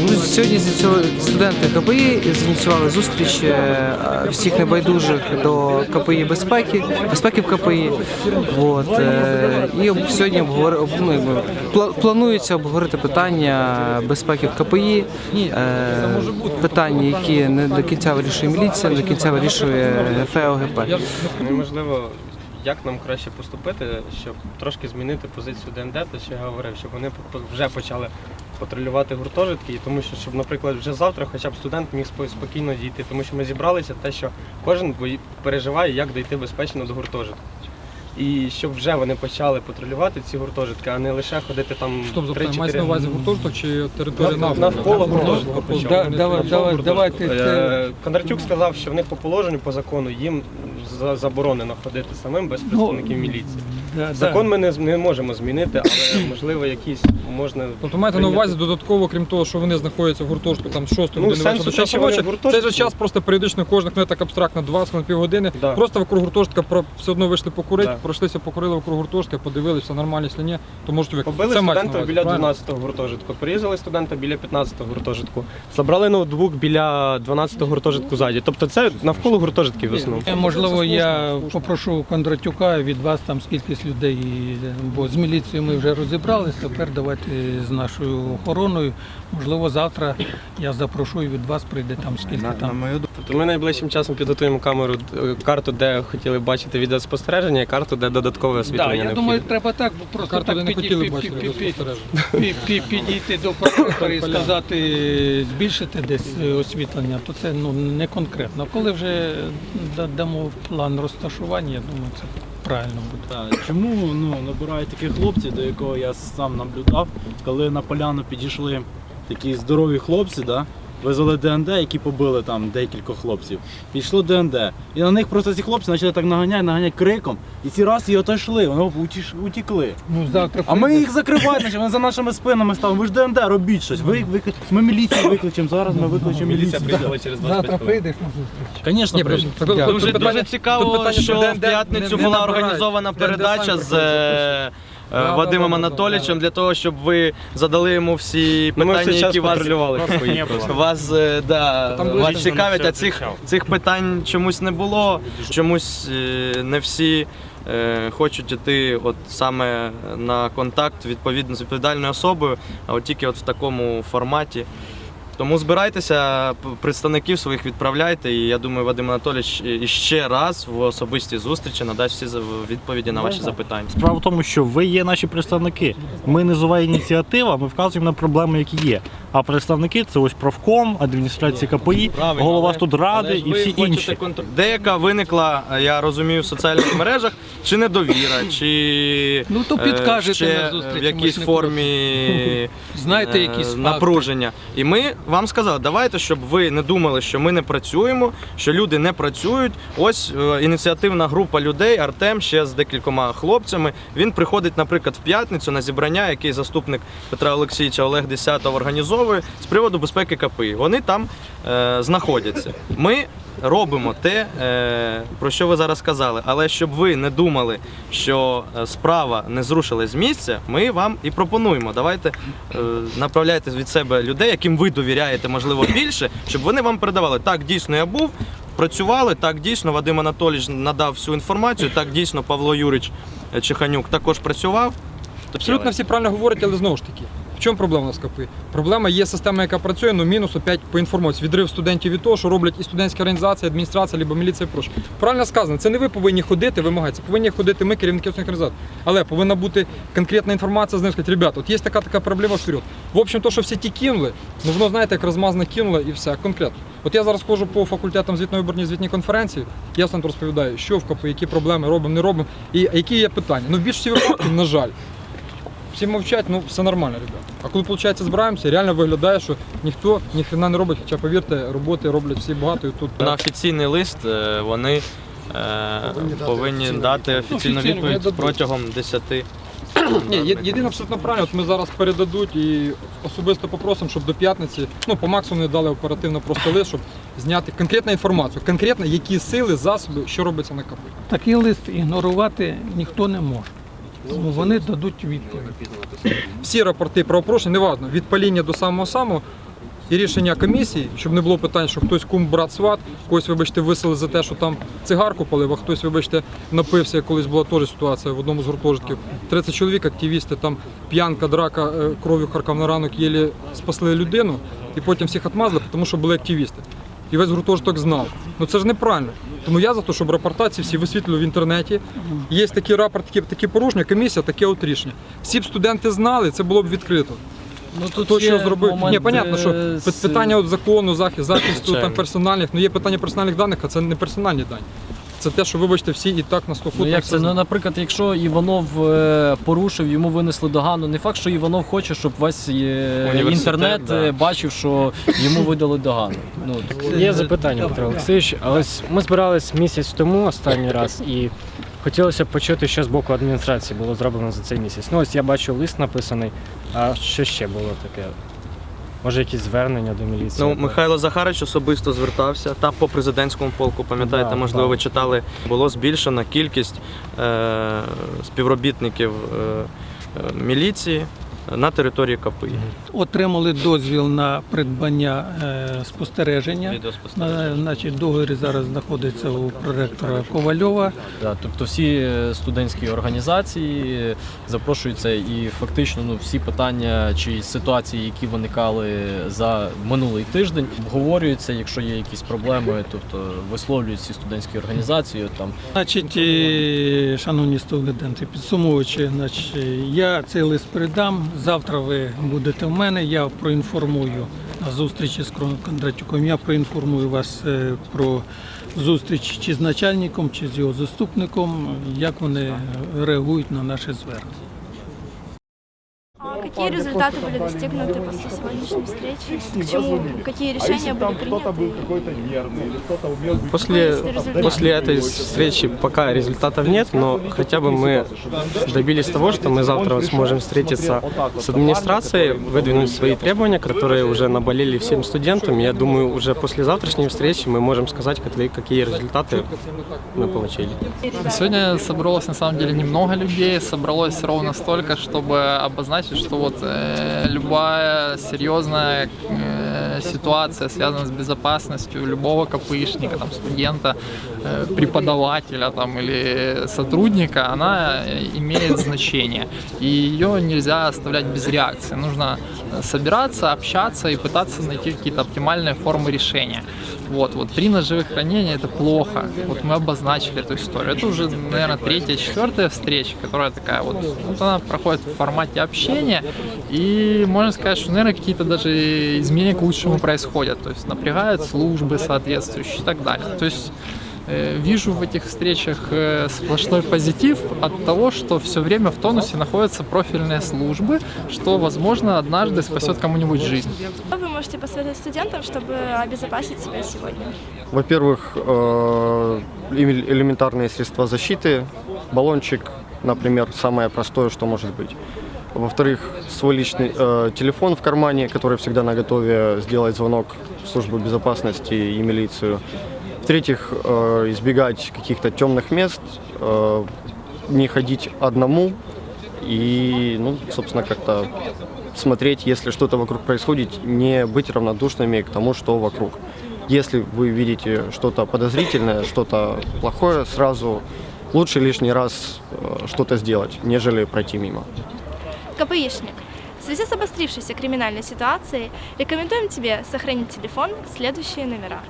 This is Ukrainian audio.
Ну, сьогодні зі цього студенти КПІ зініціювали зустріч е, всіх небайдужих до КПІ безпеки, безпеки в КПІ. От, е, і сьогодні обговори- об- ну, планується обговорити питання безпеки в КПІ, е, питання, які не до кінця вирішує міліція, не до кінця вирішує ФЕОГП. Ну, і, можливо, як нам краще поступити, щоб трошки змінити позицію ДНД, те, що я говорив, щоб вони вже почали патрулювати гуртожитки, тому що, щоб, наприклад, вже завтра хоча б студент міг спокійно дійти, тому що ми зібралися те, що кожен переживає, як дійти безпечно до гуртожитку. І щоб вже вони почали патрулювати ці гуртожитки, а не лише ходити там Стоп, запитання, 3-4 мається на увазі гуртожиток чи територія Нав- навколо? навколо гуртожитку. Да, давай, давай, давайте це. Кондратюк сказав, що в них по положенню, по закону їм за- заборонено ходити самим без представників міліції. Да, да. Закон ми не, з- не можемо змінити, але можливо якісь можна. Тобто маєте на прийняти. увазі додатково, крім того, що вони знаходяться в гуртожитку там з 6 Ну, години сенсу вечора до те, часу що вони в в гуртожитку- цей же час просто періодично кожних не так абстрактно 20 на півгодини. Да. Просто вокруг гуртожитка про все одно вийшли покурити, Да. пройшлися, покурили вокруг гуртожитка, подивилися, все нормально, якщо ні, то можуть викликати. Побили Це мається на студента увазі, біля правильно? 12-го гуртожитку, приїздили студента біля 15-го гуртожитку, забрали ноутбук біля 12-го гуртожитку ззаді. Тобто це навколо гуртожитків в основному. Е, Можливо, я попрошу Кондратюка від вас там скількись людей, е, бо з міліцією ми вже розібрались. Тепер давайте з нашою охороною. Можливо, завтра я запрошу і від вас прийде там скільки там. Тобто ми найближчим часом підготуємо камеру, е, карту, де хотіли бачити відеоспостереження, і карту, де додаткове Да, освітлення я необхідне. думаю, треба так бо просто Карта так підійти до проектора і сказати збільшити десь е, освітлення, то це ну не конкретно. Коли вже да- дамо план розташування, я думаю, це правильно буде. Так, чому ну, набирають таких хлопців, до якого я сам наблюдав, коли на поляну підійшли такі здорові хлопці, да, визвали ДНД, які побили там декілька хлопців. Підійшло ДНД. І на них просто ці хлопці почали так наганяти, наганяти криком. І ці раз і отойшли, вони утіш- утікли. Ну завтра А ми їх закриваємо, значить, вони за нашими спинами стали. Ви ж ДНД, робіть щось. Ви, ви, ми міліцію викличемо, зараз ми викличемо Міліція міліцію. приїхала через 25 завтра хвилин. прийдеш на зустріч. Звісно, тут Дуже, дуже цікаво, що в п'ятницю була організована передача з е, Да, Вадимом да, да, Анатолійовичем да. для того, щоб ви задали йому всі Ну, ми питання, всі які вас, вас, е, да, вас цікавлять, а цих, цих питань чомусь не було, чомусь е, не всі. е, Хочуть іти от саме на контакт відповідно з відповідальною особою, а от тільки от в такому форматі. Тому збирайтеся, представників своїх відправляйте, і я думаю, Вадим Анатолійович іще ще раз в особистій зустрічі надасть всі відповіді на ваші запитання. Справа в тому, що ви є наші представники. Ми низова ініціатива, ми вказуємо на проблеми, які є. А представники це ось правком, адміністрація КПІ, Правильно, голова але- студради ж і ви всі хочете інші. контр- Деяка виникла, я розумію, в соціальних мережах, чи недовіра, чи Ну, то е, підкажете ще на зустрічі, в ми якійсь ж не формі Знаєте, е, якісь факти? напруження. І ми вам сказали, давайте, щоб ви не думали, що ми не працюємо, що люди не працюють. Ось е, ініціативна група людей, Артем ще з декількома хлопцями. Він приходить, наприклад, в п'ятницю на зібрання, який заступник Петра Олексійовича Олег Десятов організовує з приводу безпеки КПІ. Вони там е, знаходяться. Ми робимо те, е, про що ви зараз сказали. Але щоб ви не думали, що е, справа не зрушилась з місця, ми вам і пропонуємо. Давайте е, направляйте від себе людей, яким ви довіряєте, можливо, більше, щоб вони вам передавали. Так, дійсно, я був. Працювали так дійсно. Вадим Анатолійович надав всю інформацію. Так дійсно Павло Юрич е, Чеханюк також працював. Абсолютно всі правильно говорять, але знову ж таки, в чому проблема у нас КПІ? Проблема є система, яка працює, але мінус опять по інформації. Відрив студентів від того, що роблять і студентські організації, адміністрація, або міліція і проще. Правильно сказано, це не ви повинні ходити, вимагати, це повинні ходити ми, керівники студентських організацій. Але повинна бути конкретна інформація з ним сказати, ребята, от є така така проблема вперед. В общем, то, що всі ті кинули, ну воно знаєте, як розмазано кинуло і все конкретно. От я зараз ходжу по факультетам звітної виборні звітні конференції, я сам розповідаю, що в КПІ, які проблеми робимо, не робимо, і які є питання. Ну в більшості випадків, на жаль. Всі мовчать, ну все нормально, ребята. А коли виходить, збираємося, реально виглядає, що ніхто ніхрена не робить, хоча повірте, роботи роблять всі багато і тут. На офіційний лист е, вони е, повинні дати офіційну відповідь протягом 10 Ні, єдине абсолютно правильно, от ми зараз передадуть і особисто попросимо, щоб до п'ятниці, ну по максимуму не дали оперативно просто лист, щоб зняти конкретну інформацію, конкретно які сили, засоби, що робиться на КП. Такий лист ігнорувати ніхто не може. Ну, Вони дадуть відповідь. Всі рапорти правопорушень, неважно, від паління до самого самого. І рішення комісії, щоб не було питань, що хтось кум брат сват, когось, вибачте, висели за те, що там цигарку палив, а хтось, вибачте, напився. як Колись була теж ситуація в одному з гуртожитків. 30 чоловік, активісти, там п'янка, драка, е, кров'ю харкав на ранок, єлі спасли людину, і потім всіх отмазали, тому що були активісти. І весь гуртожиток знав. Ну це ж неправильно. Тому я за те, щоб рапортації всі висвітлювали в інтернеті. Є такі рапорт, такі, такі порушення, комісія, таке от рішення. Всі б студенти знали, це було б відкрито. Ну тут Хто що зробив? момент, Ні, понятно, що з- питання от закону, захист, захисту там персональних, ну є питання персональних даних, а це не персональні дані. Це те, що вибачте, всі і так на 100 Ну, як це? Ну, наприклад, якщо Іванов е, порушив, йому винесли догану. Не факт, що Іванов хоче, щоб весь е, Університет, інтернет да. е, бачив, що йому видали догану. Ну, Є запитання, Петро Олексійович. А ось ми збирались місяць тому останній раз і хотілося б почути, що з боку адміністрації було зроблено за цей місяць. Ну ось я бачу лист написаний. А що ще було таке? Може, якісь звернення до міліції? Ну, Михайло Захарич особисто звертався та по президентському полку, пам'ятаєте, Да, можливо, да. ви читали, було збільшена кількість е- співробітників е- е, міліції на території КПІ. Отримали дозвіл на придбання е, спостереження. На- Значить, договір зараз знаходиться у проректора Ковальова. Да, тобто всі е, студентські організації е, запрошуються і фактично ну, всі питання чи ситуації, які виникали за минулий тиждень, обговорюються, якщо є якісь проблеми, тобто висловлюють ці студентські організації. Там Значить, е, шановні студенти, підсумовуючи, значить, я цей лист передам. Завтра ви будете в мене. Я проінформую на зустрічі з Кондратюком. Я проінформую вас е, про зустріч чи з начальником, чи з його заступником, як вони реагують на наше звернення. А какие результаты были достигнуты после сегодняшней встречи? К чему? Какие решения были приняты? После, после этой встречи пока результатов нет, но хотя бы мы добились того, что мы завтра сможем встретиться с администрацией, выдвинуть свои требования, которые уже наболели всем студентам. Я думаю, уже после завтрашней встречи мы можем сказать, какие- какие результаты мы получили. Сегодня собралось на самом деле немного людей, собралось ровно столько, чтобы обозначить, что вот э, любая серьезная э, ситуация, связанная с безопасностью любого КПИшника, там, студента, э, преподавателя там, или сотрудника, она имеет значение. И ее нельзя оставлять без реакции. Нужно э, собираться, общаться и пытаться найти какие-то оптимальные формы решения. Вот, вот при ножевых ранениях это плохо. Вот мы обозначили эту историю. Это уже, наверное, третья, четвертая встреча, которая такая вот, вот она проходит в формате общения. И можно сказать, что, наверное, какие-то даже изменения к лучшему происходят. То есть напрягают службы соответствующие и так далее. То есть э, вижу в этих встречах э, сплошной позитив от того, что все время в тонусе находятся профильные службы, что, возможно, однажды спасет кому-нибудь жизнь. Что вы можете посоветовать студентам, чтобы обезопасить себя сегодня? Во-первых, э, эле- элементарные средства защиты, баллончик, например, самое простое, что может быть. Во-вторых, свой личный э, телефон в кармане, который всегда на готове сделать звонок в службу безопасности и милицию. В-третьих, э, избегать каких-то темных мест, э, не ходить одному и, ну, собственно, как-то смотреть, если что-то вокруг происходит, не быть равнодушными к тому, что вокруг. Если вы видите что-то подозрительное, что-то плохое, сразу лучше лишний раз э, что-то сделать, нежели пройти мимо. КПИшник. В связи с обострившейся криминальной ситуацией рекомендуем тебе сохранить телефон следующие номера.